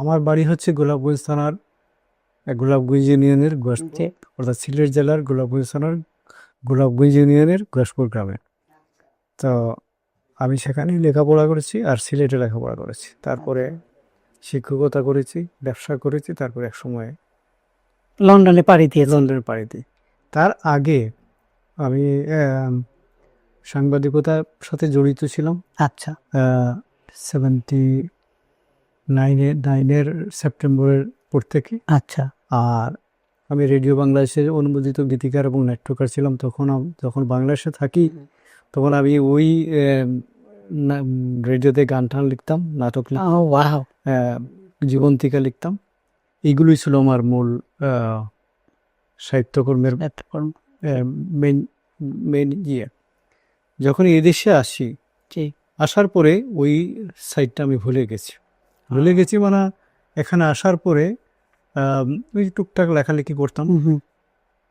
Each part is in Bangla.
আমার বাড়ি হচ্ছে গোলাপগঞ্জ থানার গোলাপগঞ্জ ইউনিয়নের গোয়াসপুর অর্থাৎ সিলেট জেলার গোলাপগঞ্জ থানার গোলাপগঞ্জ ইউনিয়নের গোয়াসপুর গ্রামে। তো আমি সেখানেই লেখাপড়া করেছি আর সিলেটে লেখাপড়া করেছি। তারপরে শিক্ষকতা করেছি ব্যবসা করেছি তারপরে এক সময় লন্ডনে পাড়ি দিয়ে লন্ডনে পাড়ি দিই। তার আগে আমি সাংবাদিকতার সাথে জড়িত ছিলাম। আচ্ছা। সেভেন্টি নাইনে নাইনের সেপ্টেম্বরের পর থেকে। আচ্ছা। আর আমি রেডিও বাংলাদেশের অনুমোদিত গীতিকার এবং নাট্যকার ছিলাম তখন আম- যখন বাংলাদেশে থাকি তখন আমি ওই রেডিওতে গান টান লিখতাম নাটক জীবন্তিকা লিখতাম। এইগুলোই ছিল আমার মূল সাহিত্যকর্মের মেন মেন ইয়ে। যখন এদেশে আসি আসার পরে ওই সাইডটা আমি ভুলে গেছি। ভুলে গেছি মানে এখানে আসার পরে ওই টুকটাক লেখালেখি করতাম।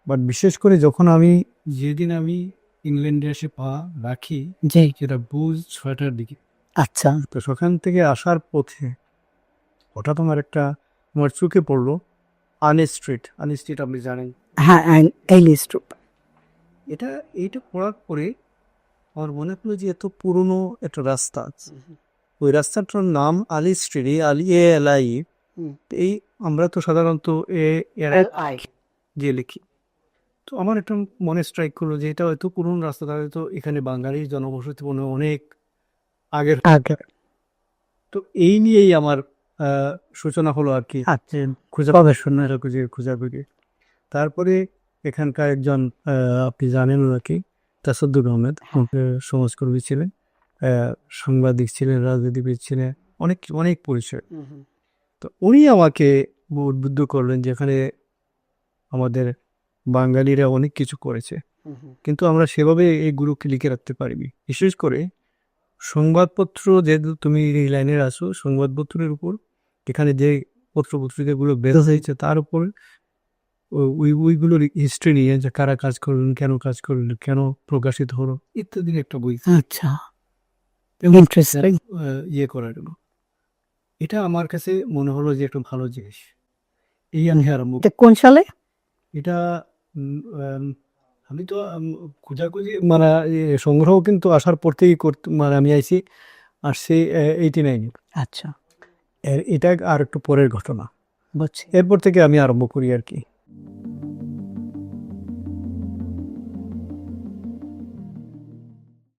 বাট বিশেষ করে যখন আমি যেদিন আমি ইংল্যান্ডে এসে পা রাখি সেটা বুঝ ছয়টার দিকে। আচ্ছা। তো সেখান থেকে আসার পথে হঠাৎ আমার একটা আমার চোখে পড়ল আনি স্ট্রিট আনি স্ট্রিট আপনি জানেন। হ্যাঁ লিস্ট এটা এইটা পড়ার পরে আমার মনে হলো যে এত পুরনো একটা রাস্তা ওই রাস্তাটার নাম আলি স্ট্রিট এই আলি এ এল আই এই আমরা তো সাধারণত এ এর আই। দিয়ে লিখি। তো আমার একটা মনে স্ট্রাইক করল যে এটা হয়তো পুরনো রাস্তা তাহলে তো এখানে বাঙালি জনবসতি মনে অনেক আগের। আগে তো এই নিয়েই আমার আহ, সূচনা হলো আর কি। আচ্ছা খোঁজা গবেষণা খুঁজে খোঁজাখুঁজি। তারপরে এখানকার একজন আহ, আপনি জানেন নাকি তাসাদ্দুর আহমেদ আমাকে সমাজকর্মী ছিলেন। সাংবাদিক ছিলেন রাজনীতিবিদ ছিলেন অনেক অনেক পরিচয়। তো উনি আমাকে উদ্বুদ্ধ করলেন যেখানে আমাদের বাঙালিরা অনেক কিছু করেছে। কিন্তু আমরা সেভাবে এই গুরুকে লিখে রাখতে পারিনি। বিশেষ করে সংবাদপত্র যেহেতু তুমি এই লাইনের আসো সংবাদপত্রের উপর এখানে যে পত্র পত্রিকাগুলো বের হয়েছে তার উপর ওই ওইগুলোর হিস্ট্রি নিয়ে যে কারা কাজ করলেন কেন কাজ করলেন কেন প্রকাশিত হলো ইত্যাদির একটা বই। আচ্ছা। ইন্টারেস্টিং ইয়ে করার জন্য। এটা আমার কাছে মনে হলো যে একটা ভালো জিনিস। এই আমি আরম্ভ কোন সালে? এটা আমি তো খোঁজাখুঁজি মানে সংগ্রহ কিন্তু আসার পর থেকেই করতে মানে আমি আইছি আসছি এইটি নাইনে আচ্ছা। এটা আর একটু পরের ঘটনা। বুঝছি। এরপর থেকে আমি আরম্ভ করি আর কি।